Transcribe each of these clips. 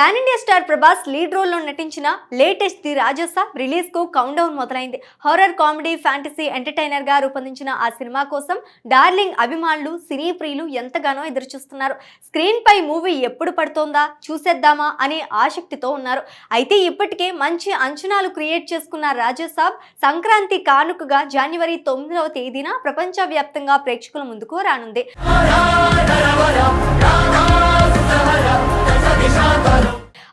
Pan India star Prabhas lead రోల్లో నటించిన latest the రాజస రిలీజ్కు కౌంట్ డౌన్ మొదలైంది. హారర్ కామెడీ ఫ్యాంటసీ ఎంటర్టైనర్గా రూపొందించిన ఆ సినిమా కోసం డార్లింగ్ అభిమానులు సినీ ప్రియులు ఎంతగానో ఎదురుచూస్తున్నారు. స్క్రీన్పై మూవీ ఎప్పుడు పడుతోందా చూసేద్దామా అనే ఆసక్తితో ఉన్నారు. అయితే ఇప్పటికే మంచి అంచనాలు క్రియేట్ చేసుకున్న రాజసాబ్ సంక్రాంతి కానుకగా జనవరి తొమ్మిదవ తేదీన ప్రపంచవ్యాప్తంగా ప్రేక్షకుల ముందుకు రానుంది.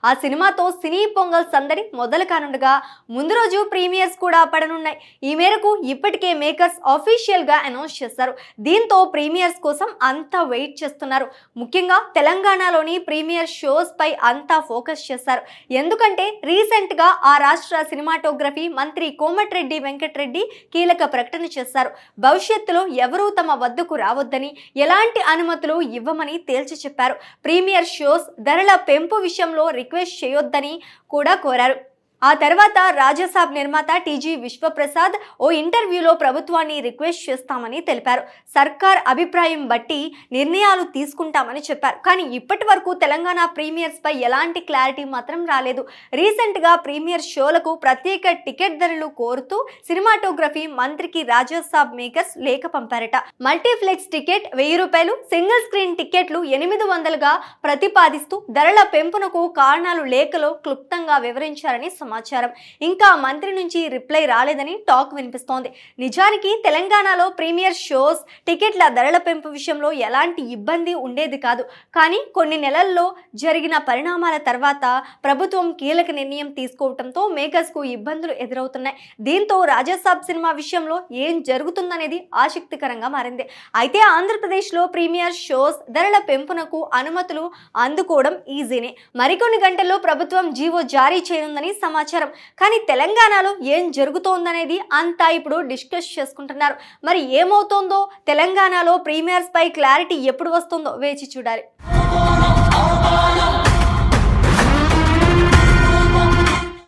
ఆ సినిమాతో సినీ పొంగల్ సందడి మొదలు కానుండగా ముందు రోజు ప్రీమియర్స్ కూడా పడనున్నాయి. ఈ మేరకు ఇప్పటికే మేకర్స్ ఆఫీషియల్గా అనౌన్స్ చేశారు. దీంతో ప్రీమియర్స్ కోసం అంతా వెయిట్ చేస్తున్నారు. ముఖ్యంగా తెలంగాణలోని ప్రీమియర్ షోస్ పై అంతా ఫోకస్ చేశారు. ఎందుకంటే రీసెంట్గా ఆ రాష్ట్ర సినిమాటోగ్రఫీ మంత్రి కోమటిరెడ్డి వెంకటరెడ్డి కీలక ప్రకటన చేశారు. భవిష్యత్తులో ఎవరూ తమ వద్దకు రావద్దని ఎలాంటి అనుమతులు ఇవ్వమని తేల్చి చెప్పారు. ప్రీమియర్ షోస్ ధరల పెంపు విషయంలో రిక్వెస్ట్ చేయొద్దని కూడా కోరారు. ఆ తర్వాత రాజసాబ్ నిర్మాత టీజీ విశ్వప్రసాద్ ఓ ఇంటర్వ్యూలో ప్రభుత్వాన్ని రిక్వెస్ట్ చేస్తామని తెలిపారు. సర్కార్ అభిప్రాయం బట్టి నిర్ణయాలు తీసుకుంటామని చెప్పారు. కానీ ఇప్పటి వరకు తెలంగాణ ప్రీమియర్స్ పై ఎలాంటి క్లారిటీ మాత్రం రాలేదు. రీసెంట్గా ప్రీమియర్ షోలకు ప్రత్యేక టికెట్ ధరలు కోరుతూ సినిమాటోగ్రఫీ మంత్రికి రాజసాబ్ మేకర్స్ లేఖ పంపారట. మల్టీప్లెక్స్ టికెట్ వెయ్యి రూపాయలు సింగిల్ స్క్రీన్ టికెట్లు ఎనిమిది వందలుగా ప్రతిపాదిస్తూ ధరల పెంపునకు కారణాలు లేఖలో క్లుప్తంగా వివరించారని సమాచారం. ఇంకా మంత్రి నుంచి రిప్లై రాలేదని టాక్ వినిపిస్తోంది. నిజానికి తెలంగాణలో ప్రీమియర్ షోస్ టికెట్ల ధరల పెంపు విషయంలో ఎలాంటి ఇబ్బంది ఉండేది కాదు. కానీ కొన్ని నెలల్లో జరిగిన పరిణామాల తర్వాత ప్రభుత్వం కీలక నిర్ణయం తీసుకోవడంతో మేకర్స్కు ఇబ్బందులు ఎదురవుతున్నాయి. దీంతో రాజాసాబ్ సినిమా విషయంలో ఏం జరుగుతుందనేది ఆసక్తికరంగా మారింది. అయితే ఆంధ్రప్రదేశ్లో ప్రీమియర్ షోస్ ధరల పెంపునకు అనుమతులు అందుకోవడం ఈజీనే. మరికొన్ని గంటల్లో ప్రభుత్వం జీవో జారీ చేయనుందని సమాచారం. కానీ తెలంగాణలో ఏం జరుగుతోందనేది అంతా ఇప్పుడు డిస్కస్ చేసుకుంటున్నారు. మరి ఏమవుతోందో? తెలంగాణలో ప్రీమియర్స్ పై క్లారిటీ ఎప్పుడు వస్తుందో వేచి చూడాలి.